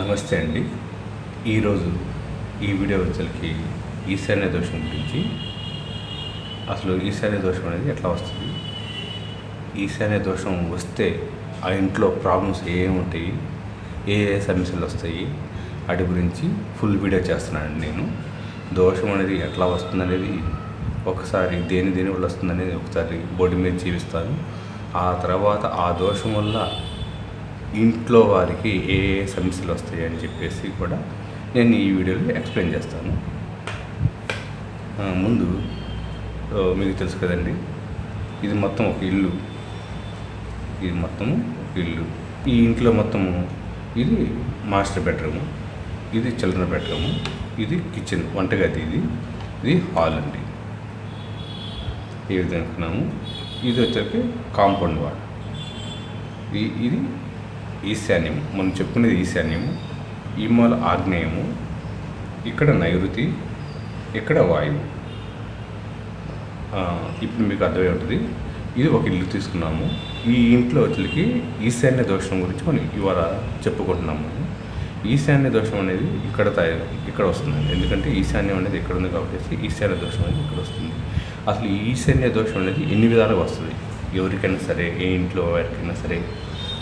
నమస్తే అండి. ఈరోజు ఈ వీడియో వచ్చరికి ఈశాన్య దోషం గురించి. అసలు ఈశాన్య దోషం అనేది ఎట్లా వస్తుంది? ఈశాన్య దోషం వస్తే ఆ ఇంట్లో ప్రాబ్లమ్స్ ఏముంటాయి ఏ ఏ సమస్యలు వస్తాయి? వాటి గురించి ఫుల్ వీడియో చేస్తున్నానండి నేను. దోషం అనేది ఎట్లా వస్తుంది అనేది ఒకసారి దేని దేని వల్ల వస్తుంది అనేది ఒకసారి బోర్డు మీద జీవిస్తాను ఆ తర్వాత ఆ దోషం వల్ల ఇంట్లో వారికి ఏ ఏ సమస్యలు వస్తాయి అని చెప్పేసి కూడా నేను ఈ వీడియోలో ఎక్స్ప్లెయిన్ చేస్తాను. ముందు మీకు తెలుసు కదండి ఇది మొత్తం ఒక ఇల్లు. ఇది మొత్తం ఒక ఇల్లు. ఈ ఇంట్లో మొత్తము ఇది మాస్టర్ బెడ్రూమ్ ఇది చిల్డ్రన్ బెడ్రూమ్ ఇది కిచెన్ వంటగది ఇది ఇది హాల్ అండి. ఏ విధంగా అనుకున్నాము? ఇది వచ్చేసరికి కాంపౌండ్ వాల్. ఇది ఈశాన్యము మనం చెప్పుకునేది ఈశాన్యము ఈ మూల ఆగ్నేయము ఇక్కడ నైరుతి ఇక్కడ వాయువు. ఇప్పుడు మీకు అర్థమై ఉంటుంది. ఇది ఒక ఇల్లు తీసుకున్నాము. ఈ ఇంట్లో వచ్చరికి ఈశాన్య దోషం గురించి మనం ఇవాళ చెప్పుకుంటున్నాము. ఈశాన్య దోషం అనేది ఇక్కడ తయారు ఇక్కడ వస్తుంది. ఎందుకంటే ఈశాన్యం అనేది ఇక్కడ ఉంది కాబట్టి ఈశాన్య దోషం అనేది ఇక్కడ వస్తుంది. అసలు ఈశాన్య దోషం అనేది ఎన్ని విధాలుగా వస్తుంది? ఎవరికైనా సరే ఏ ఇంట్లో ఎవరికైనా సరే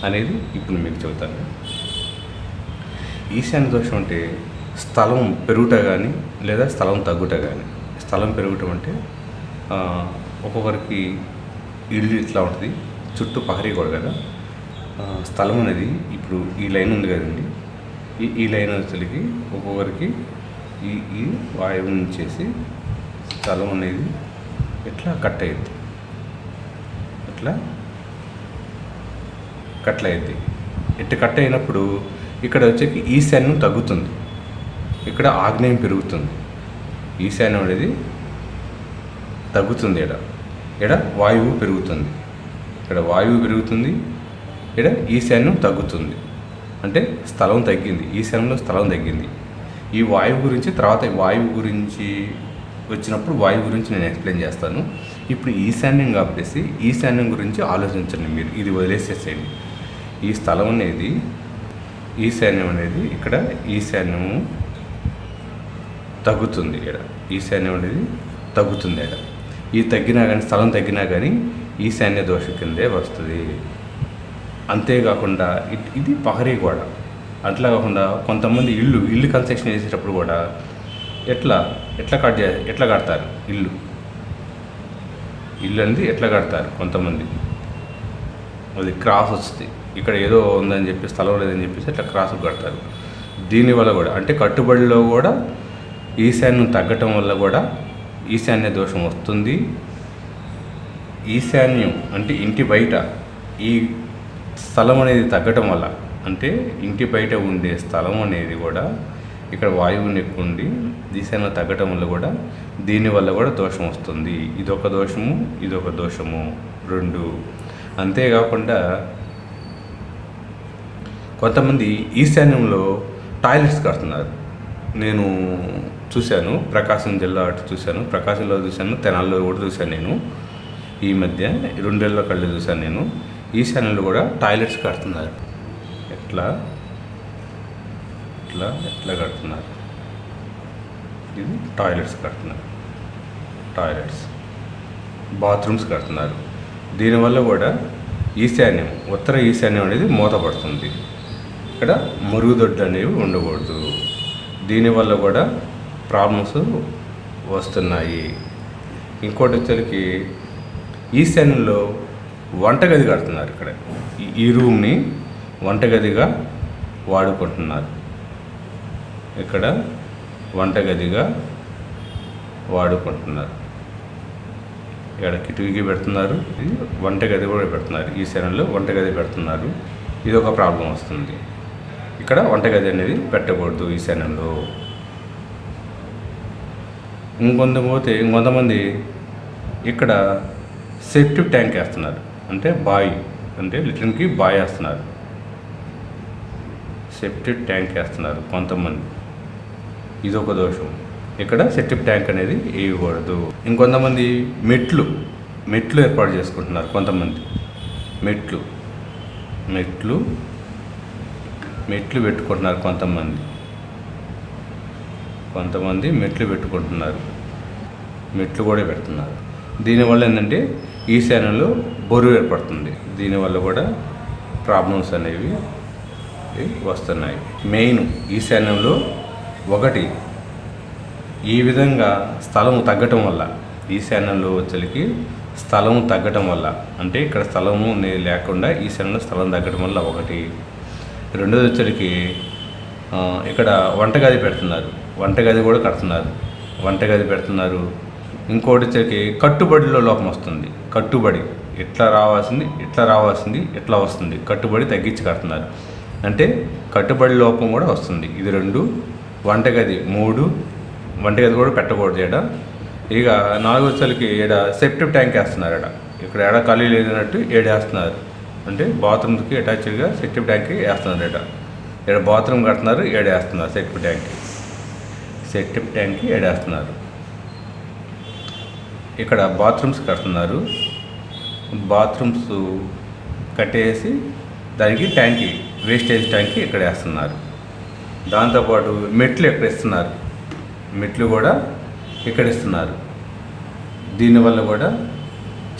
అనేది ఇప్పుడు మీకు చెబుతాను. ఈశాన్య దోషం అంటే స్థలం పెరుగుట కానీ లేదా స్థలం తగ్గుట కానీ స్థలం పెరుగుటం అంటే ఒక్కొక్కరికి ఇల్లు ఇట్లా ఉంటుంది చుట్టూ పహరీ కూడా కదా. స్థలం అనేది ఇప్పుడు ఈ లైన్ ఉంది కదండి. ఈ ఈ లైన్ వచ్చేసరికి ఒక్కొక్కరికి ఈ ఈ వాయువు నుంచేసి స్థలం అనేది ఎట్లా కట్ అయ్యింది ఎట్లా? కట్ల అయింది ఇట్ట కట్ అయినప్పుడు ఇక్కడ వచ్చేకి ఈశాన్యం తగ్గుతుంది. ఇక్కడ ఆగ్నేయం పెరుగుతుంది. ఈశాన్యం అనేది తగ్గుతుంది ఎడ? ఎడ? వాయువు పెరుగుతుంది. ఇక్కడ వాయువు పెరుగుతుంది ఇక్కడ ఈశాన్యం తగ్గుతుంది. అంటే స్థలం తగ్గింది. ఈశాన్యంలో స్థలం తగ్గింది. ఈ వాయువు గురించి తర్వాత వాయువు గురించి వచ్చినప్పుడు వాయువు గురించి నేను ఎక్స్ప్లెయిన్ చేస్తాను. ఇప్పుడు ఈశాన్యం కాబట్టి ఈశాన్యం గురించి ఆలోచించండి మీరు. ఇది వదిలేసేసేయండి. ఈ స్థలం అనేది ఈశాన్యం అనేది ఇక్కడ ఈశాన్యము తగ్గుతుంది ఇక్కడ. ఈశాన్యం అనేది తగ్గుతుంది ఇక్కడ. ఈ తగ్గినా కానీ స్థలం తగ్గినా కానీ ఈశాన్య దోషం కిందే వస్తుంది. అంతేకాకుండా ఇట్- ఇది పహరీ గోడ. అట్లా కాకుండా కొంతమంది ఇల్లు ఇల్లు కన్స్ట్రక్షన్ చేసేటప్పుడు కూడా ఎట్లా ఎట్లా కట్ చే ఎట్లా కడతారు? ఇల్లు. ఇల్లు అనేది ఎట్లా కడతారు కొంతమంది? అది క్రాస్ వస్తుంది. ఇక్కడ ఏదో ఉందని చెప్పి స్థలం లేదని చెప్పేసి అట్లా క్రాస్ కడతారు. దీనివల్ల కూడా అంటే కట్టుబడిలో కూడా ఈశాన్యం తగ్గటం వల్ల కూడా ఈశాన్య దోషం వస్తుంది. ఈశాన్యం అంటే ఇంటి బయట ఈ స్థలం అనేది తగ్గటం వల్ల అంటే ఇంటి బయట ఉండే స్థలం అనేది కూడా ఇక్కడ వాయువుని ఎక్కువ ఉండి ఈశాన్యం తగ్గటం వల్ల కూడా దీనివల్ల కూడా దోషం వస్తుంది. ఇదొక దోషము ఇదొక దోషము రెండు. అంతేకాకుండా కొంతమంది ఈశాన్యంలో టాయిలెట్స్ కడుతున్నారు. నేను చూశాను ప్రకాశం జిల్లా అటు చూశాను ప్రకాశంలో చూశాను తెనాల్లో కూడా చూశాను నేను. ఈ మధ్య రెండేళ్ళ కళ్ళు చూశాను నేను. ఈశాన్యంలో కూడా టాయిలెట్స్ కడుతున్నారు. ఎట్లా? ఎట్లా? ఎట్లా కడుతున్నారు? ఇది టాయిలెట్స్ కడుతున్నారు. టాయిలెట్స్. బాత్రూమ్స్ కడుతున్నారు. దీనివల్ల కూడా ఈశాన్యం ఉత్తర ఈశాన్యం అనేది మూతపడుతుంది. ఇక్కడ మురుగుదొడ్డు అనేవి ఉండకూడదు. దీనివల్ల కూడా ప్రాబ్లమ్స్ వస్తున్నాయి. ఇంకోటి వచ్చరికి ఈశాన్యంలో వంటగది కడుతున్నారు ఇక్కడ. ఈ- రూమ్ని వంటగదిగా వాడుకుంటున్నారు. ఇక్కడ వంటగదిగా వాడుకుంటున్నారు. ఇక్కడ కిటికీ పెడుతున్నారు. ఇది వంటగది కూడా పెడుతున్నారు. ఈ శరణలో వంటగది పెడుతున్నారు. ఇది ఒక ప్రాబ్లం వస్తుంది. ఇక్కడ వంటగది అనేది పెట్టకూడదు ఈ శరణంలో ఇంకొంత పోతే ఇంకొంతమంది ఇక్కడ సెప్టిక్ ట్యాంక్ వేస్తున్నారు. అంటే బాయ్ అంటే లిటర్కి బాయ్ వేస్తున్నారు. సెప్టిక్ ట్యాంక్ వేస్తున్నారు కొంతమంది. ఇది ఒక దోషం. ఇక్కడ సెప్టిక్ ట్యాంక్ అనేది వేయకూడదు. ఇంకొంతమంది మెట్లు మెట్లు ఏర్పాటు చేసుకుంటున్నారు కొంతమంది. మెట్లు మెట్లు మెట్లు పెట్టుకుంటున్నారు కొంతమంది. కొంతమంది మెట్లు పెట్టుకుంటున్నారు. మెట్లు కూడా పెడుతున్నారు. దీనివల్ల ఏంటంటే ఈశాన్యంలో బరువు ఏర్పడుతుంది. దీనివల్ల కూడా ప్రాబ్లమ్స్ అనేవి వస్తున్నాయి. మెయిన్ ఈశాన్యంలో ఒకటి ఈ విధంగా స్థలం తగ్గటం వల్ల ఈశాన్యంలో వచ్చరికి స్థలం తగ్గటం వల్ల అంటే ఇక్కడ స్థలము లేకుండా ఈశాన్యంలో స్థలం తగ్గటం వల్ల ఒకటి రెండోది వచ్చరికి ఇక్కడ వంటగది పెడుతున్నారు. వంటగది కూడా కడుతున్నారు. వంటగది పెడుతున్నారు. ఇంకోటి వచ్చరికి కట్టుబడిలో లోపం వస్తుంది. కట్టుబడి ఎట్లా రావాల్సింది ఎట్లా రావాల్సింది ఎట్లా వస్తుంది? కట్టుబడి తగ్గించి కడుతున్నారు. అంటే కట్టుబడి లోపం కూడా వస్తుంది. ఇది రెండు. వంటగది మూడు. వంటగది కూడా పెట్టకూడదు ఈడ ఇక నాలుగో వచ్చరికి ఈడ సెప్టిక్ ట్యాంక్ వేస్తున్నారు ఈడ ఇక్కడ ఏడ ఖాళీ లేదన్నట్టు ఏడేస్తున్నారు. అంటే బాత్రూమ్కి అటాచ్డ్గా సెప్టిక్ ట్యాంక్ వేస్తున్నారు ఇక్కడ ఇక్కడ బాత్రూమ్ కడుతున్నారు ఏడేస్తున్నారు సెప్టిక్ ట్యాంక్ సెప్టిక్ ట్యాంక్కి ఏడేస్తున్నారు. ఇక్కడ బాత్రూమ్స్ కడుతున్నారు. బాత్రూమ్స్ కట్టేసి దానికి ట్యాంకి వేస్టేజ్ ట్యాంకి ఇక్కడ వేస్తున్నారు. దాంతోపాటు మెట్లు ఇక్కడ ఇస్తున్నారు. మెట్లు కూడా ఇక్కడ ఇస్తున్నారు. దీనివల్ల కూడా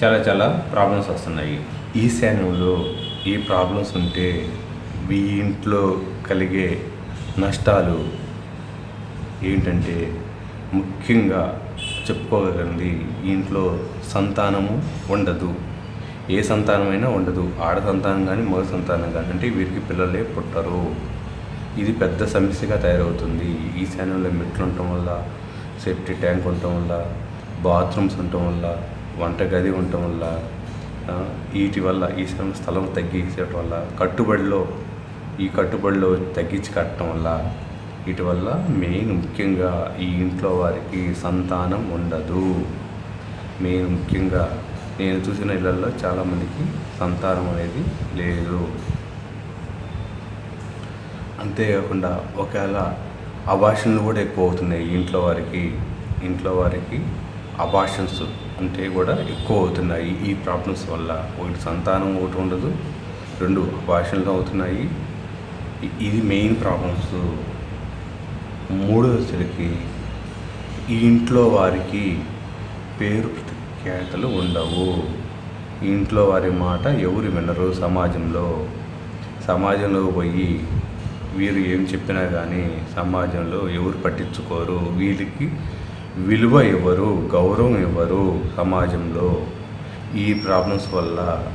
చాలా చాలా ప్రాబ్లమ్స్ వస్తున్నాయి. ఈశాన్యంలో ఈ ప్రాబ్లమ్స్ ఉంటే మీ ఇంట్లో కలిగే నష్టాలు ఏంటంటే ముఖ్యంగా చెప్పుకోగలిగింది ఇంట్లో సంతానము ఉండదు. ఏ సంతానమైనా ఉండదు. ఆడ సంతానం కానీ మగ సంతానం కానీ అంటే వీరికి పిల్లలే పుట్టరు. ఇది పెద్ద సమస్యగా తయారవుతుంది. ఈశాన్యంలో మెట్లు ఉండటం వల్ల సేఫ్టీ ట్యాంక్ ఉండటం వల్ల బాత్రూమ్స్ ఉండటం వల్ల వంటగది ఉండటం వల్ల వీటి వల్ల ఈ స్థలం తగ్గించడం వల్ల కట్టుబడిలో ఈ కట్టుబడిలో తగ్గించి కట్టడం వల్ల వీటి వల్ల మెయిన్ ముఖ్యంగా ఈ ఇంట్లో వారికి సంతానం ఉండదు. మెయిన్ ముఖ్యంగా నేను చూసిన ఇళ్ళల్లో చాలామందికి సంతానం అనేది లేదు. అంతేకాకుండా ఒకవేళ అభాషణలు కూడా ఎక్కువ అవుతున్నాయి ఇంట్లో వారికి ఇంట్లో వారికి అభాషన్స్ అంటే కూడా ఎక్కువ అవుతున్నాయి. ఈ ప్రాబ్లమ్స్ వల్ల ఒకటి సంతానం ఒకటి ఉండదు రెండు భాషలు అవుతున్నాయి. ఇది మెయిన్ ప్రాబ్లమ్స్ మూడవసరికి ఈ ఇంట్లో వారికి పేరు ప్రఖ్యాతలు ఉండవు. ఇంట్లో వారి మాట ఎవరు వినరు సమాజంలో. సమాజంలో పోయి వీరు ఏం చెప్పినా కానీ సమాజంలో ఎవరు పట్టించుకోరు. వీరికి విలువ ఇవ్వరు గౌరవం ఇవ్వరు సమాజంలో ఈ ప్రాబ్లమ్స్ వల్ల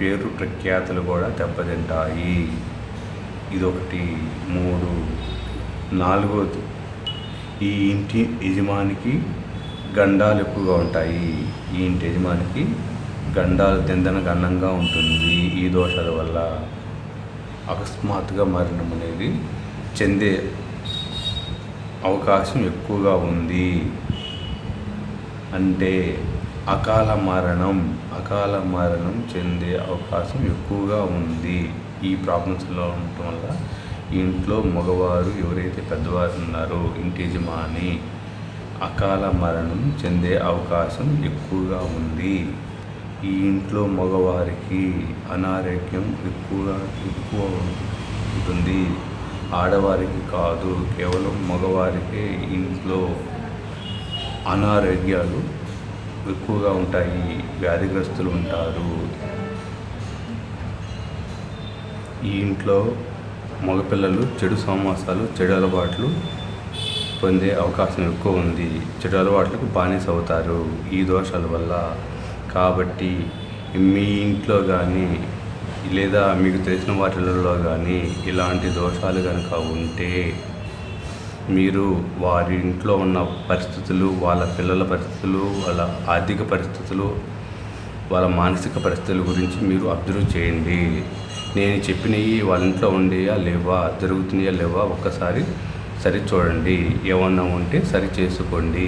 పేరు ప్రఖ్యాతులు కూడా దెబ్బతింటాయి. ఇదొకటి. మూడు. నాలుగోది. ఈ ఇంటి యజమానికి గండాలు ఎక్కువగా ఉంటాయి. ఈ ఇంటి యజమానికి గండాలు తిందన గండంగా ఉంటుంది. ఈ దోషాల వల్ల అకస్మాత్తుగా మరణం అనేది చెందే అవకాశం ఎక్కువగా ఉంది. అంటే అకాల మరణం అకాల మరణం చెందే అవకాశం ఎక్కువగా ఉంది. ఈ ప్రాబ్లమ్స్లో ఉండటం వల్ల ఇంట్లో మగవారు ఎవరైతే పెద్దవారు ఉన్నారో ఇంటి యజమాని అకాల మరణం చెందే అవకాశం ఎక్కువగా ఉంది. ఈ ఇంట్లో మగవారికి అనారోగ్యం ఎక్కువగా ఎక్కువ ఉంటుంది. ఆడవారికి కాదు కేవలం మగవారికే ఇంట్లో అనారోగ్యాలు ఎక్కువగా ఉంటాయి వ్యాధిగ్రస్తులు ఉంటారు. ఈ ఇంట్లో మగపిల్లలు చెడు సమాసాలు చెడు అలవాట్లు పొందే అవకాశం ఎక్కువ ఉంది. చెడు అలవాట్లకు బానిస అవుతారు. ఈ దోషాల వల్ల. కాబట్టి మీ ఇంట్లో కానీ లేదా మీకు తెలిసిన వాటిలలో కానీ ఇలాంటి దోషాలు కనుక ఉంటే మీరు వారి ఇంట్లో ఉన్న పరిస్థితులు వాళ్ళ పిల్లల పరిస్థితులు వాళ్ళ ఆర్థిక పరిస్థితులు వాళ్ళ మానసిక పరిస్థితుల గురించి మీరు అబ్జర్వ్ చేయండి. నేను చెప్పినవి వాళ్ళ ఇంట్లో ఉండేయా లేవా జరుగుతున్నాయా లేవా ఒక్కసారి సరి చూడండి. ఏమన్నా ఉంటే సరి చేసుకోండి.